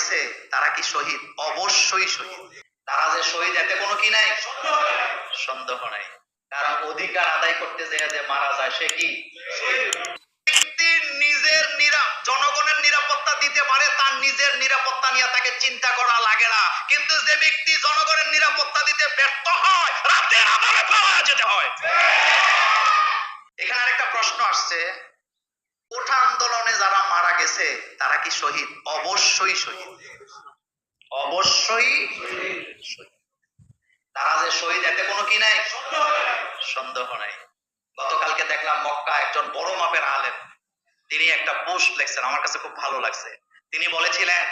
গেছে তারা কি শহীদ? অবশ্যই শহীদ। তারা যে শহীদ, এতে কোনো কি নাই? সন্দেহ নাই। কারণ অধিকার আদায় করতে যে যে মারা যায়, সে কি? নিজের নিরা জনগণের নিরাপত্তা দিতে পারে, তার নিজের নিরাপত্তা নিয়ে তাকে চিন্তা করা লাগে না। কিন্তু যে ব্যক্তি জনগণের নিরাপত্তা দিতে ব্যর্থ হয় পাওয়া যেতে হয়। এখানে আরেকটা প্রশ্ন আসছে। গেছে তারা কি শহীদ? অবশ্যই শহীদ। অবশ্যই তারা যে শহীদ, এতে কোনো কি নাই? সন্দেহ নাই। গতকালকে দেখলাম মক্কা একজন বড় মাপের আলেম। তিনি একটা পোস্ট লিখছেন, আমার কাছে খুব ভালো লাগছে। তিনি বলেছিলেন,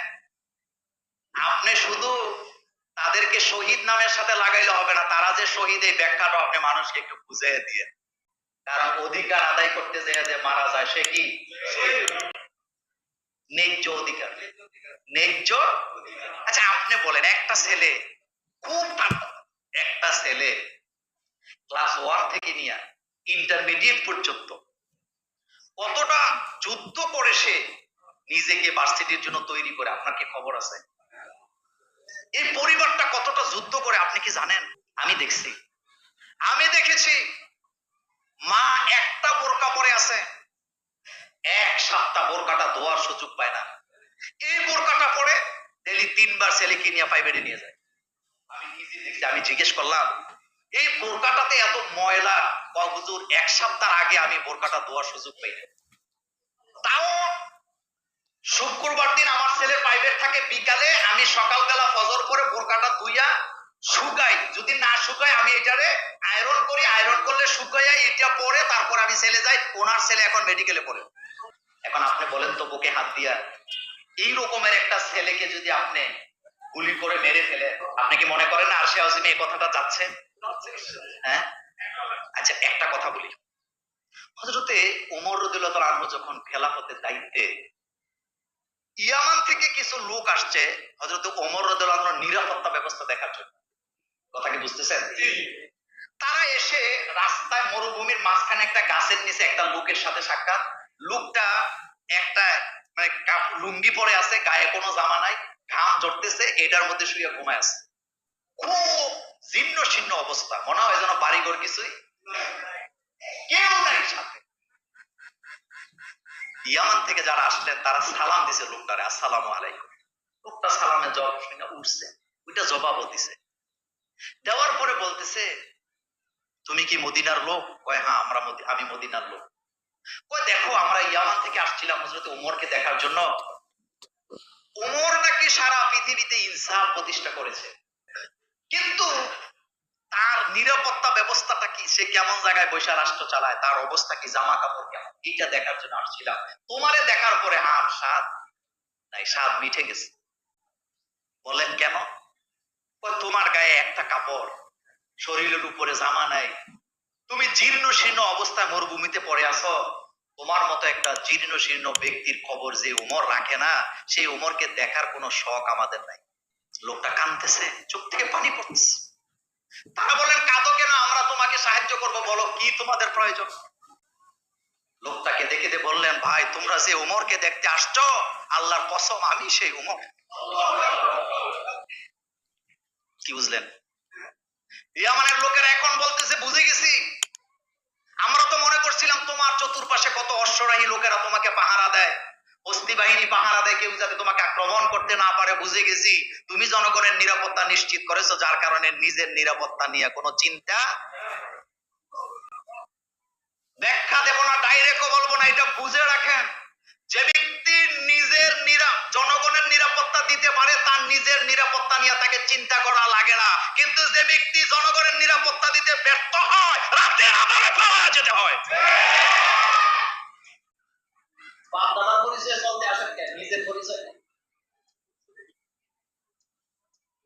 আপনি শুধু তাদেরকে শহীদ নামের সাথে লাগাইলে হবে না, তারা যে শহীদ, এই ব্যাখ্যাটা আপনি মানুষকে একটু বুঝিয়ে দিয়ে। কারণ অধিকার আদায় করতে যে মারা যায়, সে কি? ন্যায্য অধিকার। ন্যায্য আচ্ছা আপনি বলেন, একটা ছেলে খুব একটা ছেলে ক্লাস ওয়ান থেকে নিয়ে ইন্টারমিডিয়েট পর্যন্ত কতটা যুদ্ধ করে সে নিজেকে ভার্সিটির জন্য তৈরি করে? আপনার কি খবর আছে? এই পরিবারটা কতটা যুদ্ধ করে, আপনি কি জানেন? আমি দেখছি। আমি দেখেছি মা একটা বোরকা পরে আছে। এক সপ্তাহ বোরকাটা ধোয়ার সুযোগ পায় না। এই বোরকাটা পরে ডেলি তিনবার ছেলেকে নিয়ে প্রাইভেটে নিয়ে যায়। আমি নিজে দেখছি আমি জিজ্ঞেস করলাম, এই বোরকাটাতে এত ময়লা? কবজুর এক সপ্তাহ আগে আমি বোরকাটা ধোয়ার সুযোগ পাই না। তাও শুক্রবার দিন আমার ছেলে প্রাইভেট থাকে। বিকালে আমি সকালবেলা ফজর করে বোরকাটা ধুইয়া শুকাই। যদি না শুকাই আমি এটারে আয়রন করি। আয়রন করলে শুকাইয়া এটা পরে তারপর আমি ছেলে যাই। ওনার ছেলে এখন মেডিকেলে পড়ে। এখন আপনি বলেন তো বুকে হাত দিয়া এই রকমের একটা ছেলেকে যদি আপনি গুলি করে মেরে ফেলে আপনি কি মনে করেন না আর সে এই কথাটা যাচ্ছে? হ্যাঁ? আচ্ছা একটা কথা বলি। হজরতে ওমর রদুল্লাহ আনহু যখন খেলাফতের দায়িত্বে ইয়ামান থেকে কিছু লোক আসছে হজরত ওমর রদুল্লাহ নিরাপত্তা ব্যবস্থা দেখার জন্য। কথা কি বুঝতেছেন? তারা এসে রাস্তায় মরুভূমির মাঝখানে একটা গাছের নিচে একটা লোকের সাথে সাক্ষাৎ। লোকটা লুঙ্গি পরে আছে, গায়ে কোনো জামা নাই, ঘাম ঝরতেছে এটার মধ্যে শুয়ে ঘুমায় আছে। খুব জীর্ণ শীর্ণ অবস্থা, মনে হয় যেন বাড়িঘর কিছুই কেউ নাই সাথে। ইয়ামান থেকে যারা আসলেন, তারা সালাম দিছে লোকটারে, আসসালামু আলাইকুম। লোকটা সালামে জবাব শুনে উঠছে, ওইটা জবাবও দিছে। দেওয়ার পরে বলতেছে, তুমি কি মদিনার লোক? কয় হ্যাঁ আমরা আমি মদিনার লোক। কয়, দেখো, আমরা ইয়ামান থেকে আসছিলাম হজরত উমরকে দেখার জন্য। উমর নাকি সারা পৃথিবীতে ইনসাফ প্রতিষ্ঠা করেছে? কিন্তু তার নিরাপত্তা ব্যবস্থাটা কি? সে কেমন জায়গায় বৈশা রাষ্ট্র চালায়? তার অবস্থা কি? জামা কাপড় কেমন? এইটা দেখার জন্য আসছিলাম তোমারে দেখার পরে হার, স্বাদ? নাই, স্বাদ মিঠে গেছে। বলেন কেন? তোমার গায়ে একটা কাপড়, শরীরের উপরে জামা নাই। তুমি জীর্ণ শীর্ণ অবস্থায় মরুভূমিতে পড়ে আছো। তোমার মতো একটা জীর্ণ শীর্ণ ব্যক্তির খবর যে উমর রাখে না, সেই উমরকে দেখার কোনো শখ আমাদের নাই। লোকটা কানতেছে চোখ থেকে পানি পড়তেছে। তারা বলেন কাঁদো কেন? আমরা তোমাকে সাহায্য করব, বলো, কি তোমাদের প্রয়োজন? লোকটাকে দেখে দিয়ে বললেন, ভাই, তোমরা যে উমরকে দেখতে আসছো, আল্লাহর কসম, আমি সেই উমর। কি বুঝলেন? ইয়ামানের লোকেরা এখন বলতেছে, বুঝে গেছি অশ্বরাহী লোকেরা তোমাকে পাহারা দেয়। হস্তি বাহিনী পাহারা দেয়, কেউ যাতে তোমাকে আক্রমণ করতে না পারে, বুঝে গেছি। তুমি জনগণের নিরাপত্তা নিশ্চিত করেছ, যার কারণে নিজের নিরাপত্তা নিয়ে কোনো চিন্তা ব্যাখ্যা দেব না ডাইরেক্টও বলব না, এটা বুঝে রাখেন। যে ব্যক্তি নিজের জনগণের নিরাপত্তা দিতে পারে, তার নিজের নিরাপত্তা নিয়ে তাকে চিন্তা করা লাগে না। কিন্তু যে ব্যক্তি জনগণের নিরাপত্তা দিতে ব্যর্থ হয়, রাতের আধারে পাওয়া যেতে হয়। বাপ দাদার চলতে আসেন কেন? নিজের পরিচয়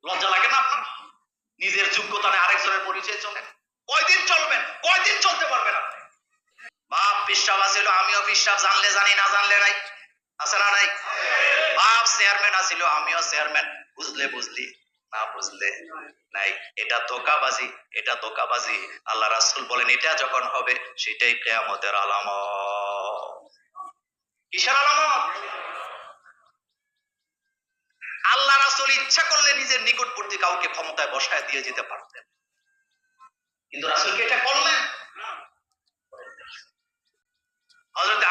লজ্জা লাগে না আপনার? নিজের যোগ্যতা নেই আরেকজনের পরিচয় চলেন কয়দিন চলবেন? কয়দিন চলতে পারবেন আপনি? বাপ পিসাব আছিল আমিও পিসাব জানলে জানি, না জানলে নাই। আছে না নাই? বাপ চেয়ারম্যান আছিল, আমিও চেয়ারম্যান বুঝলে, বুঝলি, না বুঝলে নাই। এটা ধোকাবাজি এটা ধোকাবাজি আল্লাহ রাসূল বলেন, এটা যখন হবে, সেটাই কেয়ামতের আলামত। আল্লাহ রাসুল ইচ্ছা করলে নিজের নিকটবর্তী কাউকে ক্ষমতায় বসায় দিয়ে যেতে পারতেন। কিন্তু রাসুল এটা করলেন?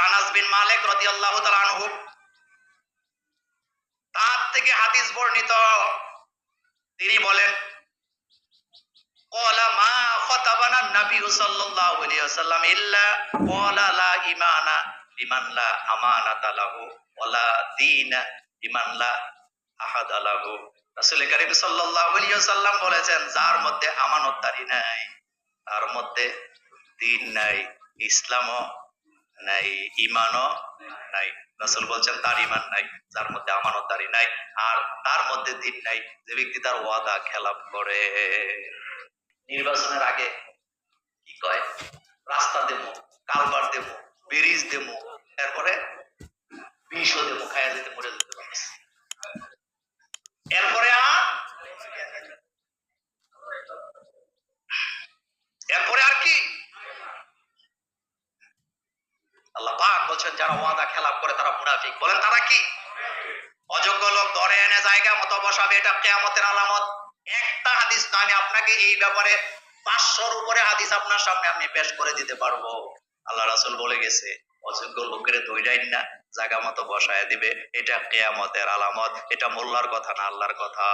আনাস বিন মালিক আনহু, তার থেকে হাদিস বর্ণিত। তিনি বলেন ক্বালা মা খাতাবানা নবী সাল্লাল্লাহু আলাইহি ওয়াসাল্লাম ইল্লা লা ইমানা। ইমানলা আমানাত আলাহু ওলা দিন ইমানলা আহাদ আলাহু রাসুল করিম বলেছেন, যার মধ্যে আমানতদারি নাই, তার মধ্যে দিন নাই, ইসলামও নাই ইমানও নাই। রাসুল বলছেন, তার ইমান নাই, যার মধ্যে আমানতদারি নাই, আর তার মধ্যে দিন নাই। যে ব্যক্তি তার ওয়াদা, খেলাপ করে। নির্বাচনের আগে কি কয়? রাস্তা দেবো কালবার দেবো, ব্রিজ দেবো আল্লাহ পাক বলছেন, যারা ওয়াদা, খেলাপ করে তারা মুনাফিক। বলেন তারা কি? অযোগ্য লোক ধরে এনে জায়গা মতো বসাবে, এটা কেয়ামতের আলামত। একটা হাদিস না, আমি আপনাকে এই ব্যাপারে পাঁচশোর উপরে হাদিস আপনার সামনে আমি পেশ করে দিতে পারব। আল্লাহ রাসুল বলে গেছে, অযোগ্য লোকের দৈরাইন না, জায়গা মতো বসায় দিবে, এটা কেয়ামতের আলামত, এটা মোল্লার কথা না, আল্লাহর কথা।